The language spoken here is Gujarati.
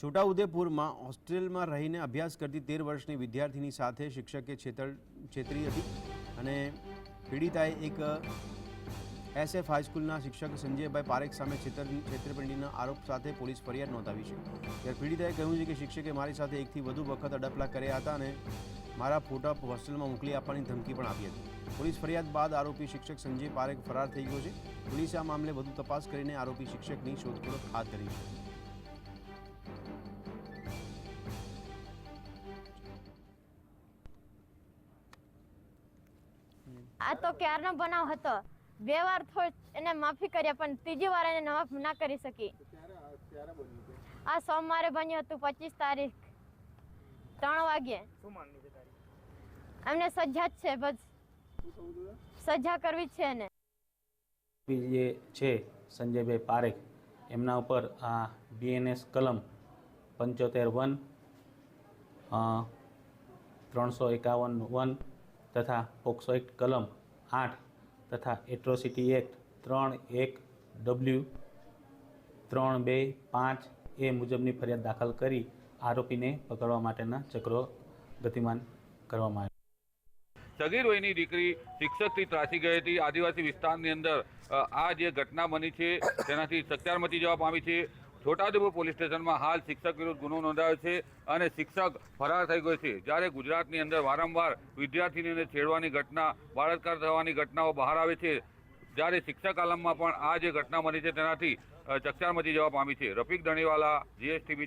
છોટાઉદેપુરમાં હોસ્ટેલમાં રહીને અભ્યાસ કરતી તેર વર્ષની વિદ્યાર્થીની સાથે શિક્ષકે છેતર છેતરી હતી અને પીડિતાએ એક એસએફ હાઈસ્કૂલના શિક્ષક સંજયભાઈ પારેખ સામે છેતર, છેતરપિંડીના આરોપ સાથે પોલીસ ફરિયાદ નોંધાવી છે. ત્યારે પીડિતાએ કહ્યું છે કે શિક્ષકે મારી સાથે એકથી વધુ વખત અડપલા કર્યા હતા અને મારા ફોટા હોસ્ટેલમાં મોકલી આપવાની ધમકી પણ આપી હતી. પોલીસ ફરિયાદ બાદ આરોપી શિક્ષક સંજય પારેખ ફરાર થઈ ગયો છે. પોલીસે આ મામલે વધુ તપાસ કરીને આરોપી શિક્ષકની શોધખોળ હાથ ધરી છે. આ તો ક્યારનો બનાવ હતો? બે વાર થોડ એને માફી કર્યા પણ ત્રીજી વાર એને માફ ના કરી શકી. આ સોમવારે બન્યું હતું પચીસ તારીખ ત્રણ વાગ્યે એમને સજા જ છે બસ. સજા કરવી જ છે એને. જે છે સંજયભાઈ પારેખ એમના ઉપર આ બીએનએસ કલમ પંચોતેર વન ત્રણસો એકાવન વન તથા પોક્સો એક્ટ કલમ આઠ તથા એટ્રોસિટી એક્ટ ત્રણ એક ડબલ્યુ ત્રણ બે પાંચ એ મુજબની ફરિયાદ દાખલ કરી આરોપીને પકડવા માટેના ચક્રો ગતિમાન કરવામાં આવ્યા. સગીર વયની દીકરી શિક્ષકથી ત્રાસી ગઈ હતી. આદિવાસી વિસ્તારની અંદર આ જે ઘટના બની છે, તેનાથી ચકચાર મચી જવા પામી છે. છોટાઉદેપુર પોલીસ સ્ટેશનમાં હાલ શિક્ષક વિરુદ્ધ ગુનો નોંધાયો છે અને શિક્ષક ફરાર થઈ ગયો છે. જ્યારે ગુજરાતની અંદર વારંવાર વિદ્યાર્થીનીને છેડવાની ઘટના, બળાત્કાર થવાની ઘટનાઓ બહાર આવે છે, જ્યારે શિક્ષક આલમમાં પણ આ જે ઘટના બની છે તેનાથી ચકચાર મચી જવા પામી છે. રફીક દણીવાલા જીએસટીવી